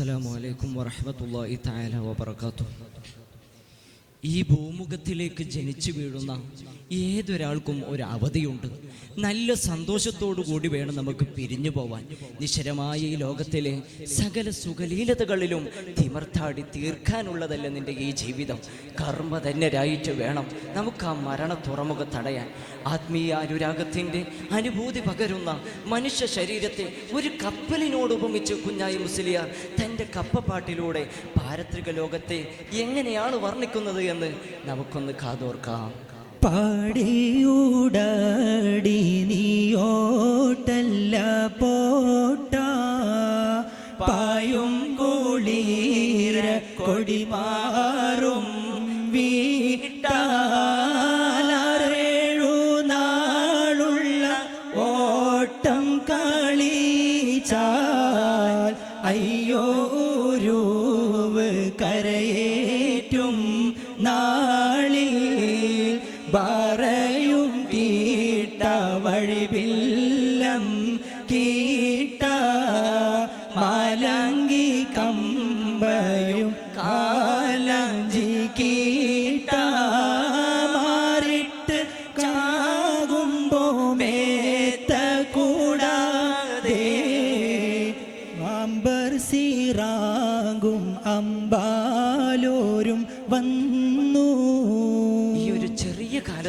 അസ്സലാമു അലൈക്കും വറഹമത്തല്ലാഹി തആല വബറകാതുഹു. ഈ ഭൂമുഖത്തിലേക്ക് ജനിച്ചു വീഴുന്ന ഏതൊരാൾക്കും ഒരു അവധിയുണ്ട്. നല്ല സന്തോഷത്തോടു കൂടി വേണം നമുക്ക് പിരിഞ്ഞു പോവാൻ. നിശ്ചരമായ ഈ ലോകത്തിലെ സകല സുഖലീലതകളിലും തിമർത്താടി തീർക്കാനുള്ളതല്ല നിന്റെ ഈ ജീവിതം. കർമ്മ തന്നെ രായിച്ച് വേണം നമുക്ക് ആ മരണ തുറമുഖ തടയാൻ. ആത്മീയ അനുരാഗത്തിന്റെ അനുഭൂതി പകരുന്ന മനുഷ്യ ശരീരത്തെ ഒരു കപ്പലിനോട് ഉപമിച്ച് കുഞ്ഞായി മുസ്ലിയാർ തന്റെ കപ്പപ്പാട്ടിലൂടെ പാരത്രിക ലോകത്തെ എങ്ങനെയാണ് വർണിക്കുന്നത് എന്ന് നമുക്കൊന്ന് കാതോർക്കാം. പാടിയൂടാടി കൊടിമാറും വീട്ടാലേഴു നാളുള്ള ഓട്ടം കളിച്ചാൽ അയ്യോ രൂവ് കരയേറ്റും നാളിൽ പറയും അമ്പാലോരും വന്നു.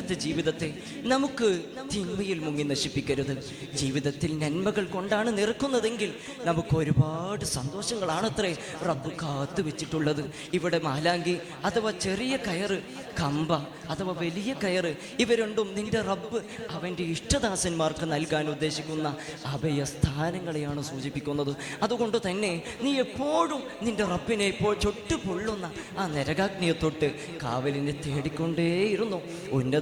കാലത്തെ ജീവിതത്തെ നമുക്ക് തിന്മയിൽ മുങ്ങി നശിപ്പിക്കരുത്. ജീവിതത്തിൽ നന്മകൾ കൊണ്ടാണ് നിറക്കുന്നതെങ്കിൽ നമുക്ക് ഒരുപാട് സന്തോഷങ്ങളാണത്രേ റബ്ബ് കാത്തു വെച്ചിട്ടുള്ളത്. ഇവിടെ മാലാങ്കി അഥവാ ചെറിയ കയറ് കമ്പ അഥവാ വലിയ കയറ് ഇവ രണ്ടും നിന്റെ റബ്ബ് അവന്റെ ഇഷ്ടദാസന്മാർക്ക് നൽകാൻ ഉദ്ദേശിക്കുന്ന അഭയസ്ഥാനങ്ങളെയാണ് സൂചിപ്പിക്കുന്നത്. അതുകൊണ്ട് തന്നെ നീ എപ്പോഴും നിന്റെ റബ്ബിനെ ഇപ്പോൾ ചൊട്ടു പൊള്ളുന്ന ആ നരകാഗ്നിയെ തൊട്ട് കാവലിനെ തേടിക്കൊണ്ടേയിരുന്നു.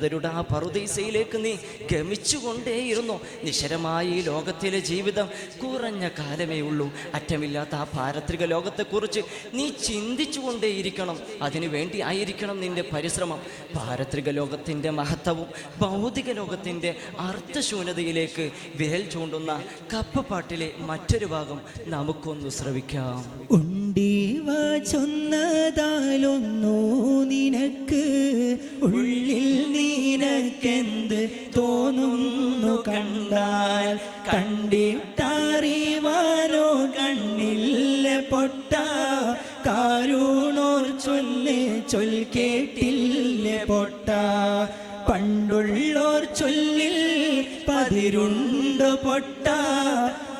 ഉന്നതരുടെ ആ പറുദീസയിലേക്ക് നീ ഗമിച്ചുകൊണ്ടേയിരുന്നു. നിശരമായ ഈ ലോകത്തിലെ ജീവിതം കുറഞ്ഞ കാലമേ ഉള്ളൂ. അറ്റമില്ലാത്ത ആ പാരത്രിക ലോകത്തെക്കുറിച്ച് നീ ചിന്തിച്ചുകൊണ്ടേയിരിക്കണം. അതിനു വേണ്ടി ആയിരിക്കണം നിന്റെ പരിശ്രമം. പാരത്രിക ലോകത്തിന്റെ മഹത്വവും ഭൗതിക ലോകത്തിന്റെ അർത്ഥശൂന്യതയിലേക്ക് വിരൽ ചൂണ്ടുന്ന കപ്പപ്പാട്ടിലെ മറ്റൊരു ഭാഗം നമുക്കൊന്ന് ശ്രവിക്കാം. ഉണ്ടീവ ചൊന്നതാലൊന്നു നിനക്ക് ഉള്ളിൽ നിനക്കെന്ത് തോന്നുന്നു കണ്ടാൽ? കണ്ടിട്ടറിവാനോ കണ്ണില്ല പൊട്ട. കാരൂണോർ ചൊല്ല് ചൊൽ കേട്ടില്ല പൊട്ട. പണ്ടുള്ളോർ ചൊല്ലിൽ പതിരുണ്ട് പൊട്ട.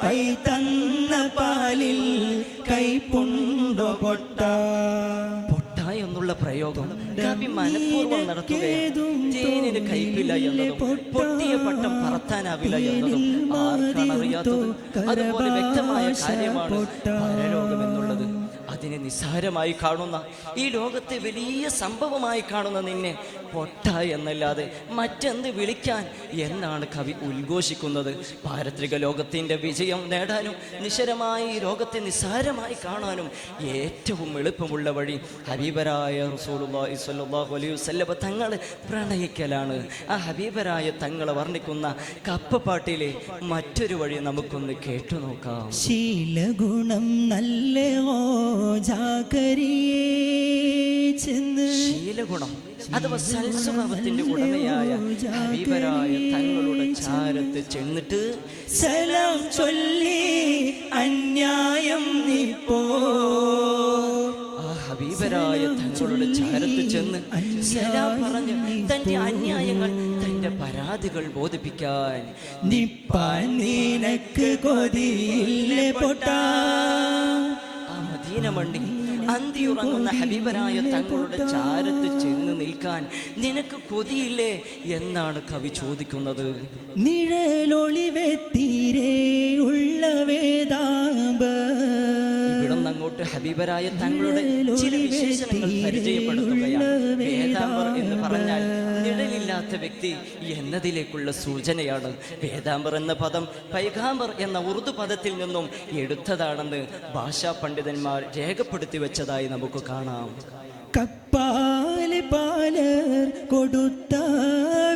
കൈ തന്ന പാലിൽ കൈപ്പുണ്ടോ പൊട്ട. എന്നുള്ള പ്രയോഗം കവി മനഃപൂർവം നടത്തുകയും തേനിന് കയ്പില്ല എന്നതും പൊട്ടിയ പട്ടം പറത്താനാവില്ല എന്നതും ആർക്കാണ് അറിയാത്തത് അതുപോലെ വ്യക്തമായ കാര്യമാണ് പരലോകം എന്നുള്ളത് അതിനെ നിസ്സാരമായി കാണുന്ന ഈ ലോകത്തെ വലിയ സംഭവമായി കാണുന്ന നിന്നെ പൊട്ട എന്നല്ലാതെ മറ്റെന്ത് വിളിക്കാൻ എന്നാണ് കവി ഉദ്ഘോഷിക്കുന്നത്. പാരത്രിക ലോകത്തിന്റെ വിജയം നേടാനും നിശരമായി ലോകത്തെ നിസ്സാരമായി കാണാനും ഏറ്റവും എളുപ്പമുള്ള വഴി ഹബീബരായ റസൂലുള്ളാഹി സ്വല്ലല്ലാഹു അലൈഹി വസല്ലം തങ്ങളെ പ്രണയിക്കലാണ്. ആ ഹബീബരായ തങ്ങളെ വർണിക്കുന്ന കപ്പപ്പാട്ടിലെ മറ്റൊരു വഴി നമുക്കൊന്ന് കേട്ടു നോക്കാം. ശീലഗുണം നല്ല ഓജാകരിയേ ചെന്ന് ശീലഗുണം അഥവാ സൽസ്വഭാവത്തിന്റെ ഉടമയായ ഹബീബരായ തങ്ങളുടെ ചാരത്ത് ചെന്നിട്ട് സലാം ചൊല്ലി അന്യായം നിപ്പോ. ഹബീബരായ തങ്ങളുടെ ചാരത്ത് ചെന്ന് സലാം പറഞ്ഞ് തന്റെ അന്യായങ്ങൾ തന്റെ പരാതികൾ ബോധിപ്പിക്കാൻ. നിപ്പാൻ നിനക്ക് കൊതിയില്ലേ പൊട്ടാ. മണ്ണി അന്തിയുറങ്ങുന്ന ഹബീബനായ തങ്ങളുടെ ചാരത്ത് ചെന്ന് നിൽക്കാൻ നിനക്ക് കൊതിയില്ലേ എന്നാണ് കവി ചോദിക്കുന്നത്. നിഴലൊളിവെത്തീരേ ഉള്ള വേദാമ്പ ഇവിടുന്ന് ഹബീബരായ തങ്ങളുടെ ചില വിശേഷണങ്ങൾ പരിചയപ്പെടുത്തുകയാണ്. വേദാംബർ എന്ന് പറഞ്ഞാൽ നിഴലില്ലാത്ത വ്യക്തി എന്നതിലേക്കുള്ള സൂചനയാണ്. വേദാംബർ എന്ന പദം പൈഗാംബർ എന്ന ഉറുദു പദത്തിൽ നിന്നും എടുത്തതാണെന്ന് ഭാഷാ പണ്ഡിതന്മാർ രേഖപ്പെടുത്തി വെച്ചതായി നമുക്ക് കാണാം. കപ്പാൽ പാലർ കൊടുത്ത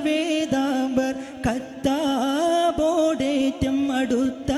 വേദാംബർ കത്താബോടേറ്റം അടുത്ത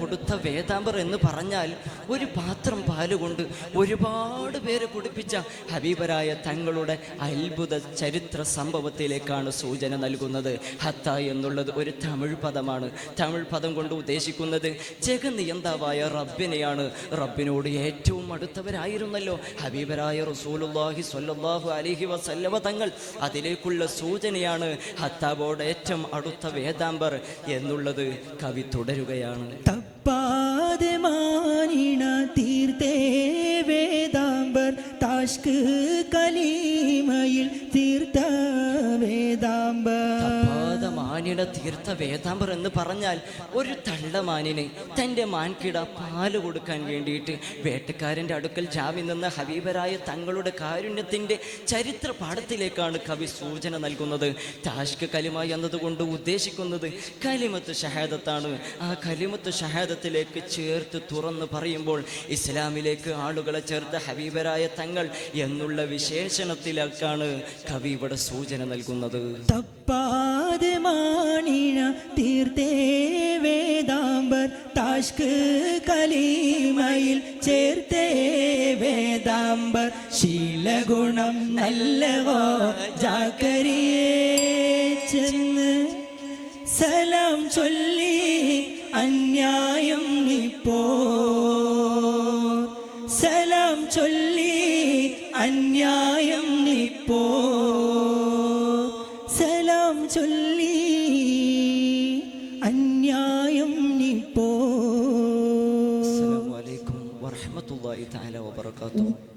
കൊടുത്ത വേദാമ്പർ എന്ന് പറഞ്ഞാൽ ഒരു പാത്രം പാൽ കൊണ്ട് ഒരുപാട് പേരെ കുടിപ്പിച്ച ഹബീബരായ തങ്ങളുടെ അത്ഭുത ചരിത്ര സംഭവത്തിലേക്കാണ് സൂചന നൽകുന്നത്. ഹത്ത എന്നുള്ളത് ഒരു തമിഴ് പദമാണ്. തമിഴ് പദം കൊണ്ട് ഉദ്ദേശിക്കുന്നത് ജഗനിയന്താവായ റബ്ബിനെയാണ്. റബ്ബിനോട് ഏറ്റവും അടുത്തവരായിരുന്നല്ലോ. ഹബീബരായ റസൂലുല്ലാഹി സ്വല്ലല്ലാഹു അലിഹി വസല്ലവ തങ്ങൾ അതിലേക്കുള്ള സൂചനയാണ് ഹത്താബോട് ഏറ്റവും അടുത്ത വേദാമ്പർ എന്നുള്ളത് കവി തുടരുകയാണ്. തപ്പാതെ മാനിണ തീർത്തേ വേദാംബർ താഷ്ക് കലീമയിൽ തീർത്ത മാനിട തീർത്ത വേദാമ്പർ എന്ന് പറഞ്ഞാൽ ഒരു തള്ളമാനിന് തന്റെ മാൻകിട പാൽ കൊടുക്കാൻ വേണ്ടിയിട്ട് വേട്ടക്കാരന്റെ അടുക്കൽ ജാമി നിന്ന ഹബീബരായ തങ്ങളുടെ കാരുണ്യത്തിന്റെ ചരിത്ര പാഠത്തിലേക്കാണ് കവി സൂചന നൽകുന്നത്. താഷ്ക കലിമ എന്നതുകൊണ്ട് ഉദ്ദേശിക്കുന്നത് കലിമത്ത് ഷഹാദത്താണ്. ആ കലിമത്ത് ഷഹാദത്തിലേക്ക് ചേർത്ത് തുറന്ന് പറയുമ്പോൾ ഇസ്ലാമിലേക്ക് ആളുകളെ ചേർത്ത ഹബീബരായ തങ്ങൾ എന്നുള്ള വിശേഷണത്തിലേക്കാണ് കവി ഇവിടെ സൂചന നൽകുന്നത്. തപ്പാതെ മാനിണ തീർത്തേ വേദാംബർ താഷ്ക് കലീമയിൽ ചേർത്തേ വേദാംബർ. ശീലഗുണം നല്ലവോ ജാക്കരിയേ ചെന്ന് സലാം ചൊല്ലി അന്യായം ഇപ്പോ സലാം ചൊല്ലി അന്യായം നിപ്പോ അസ്സലാമു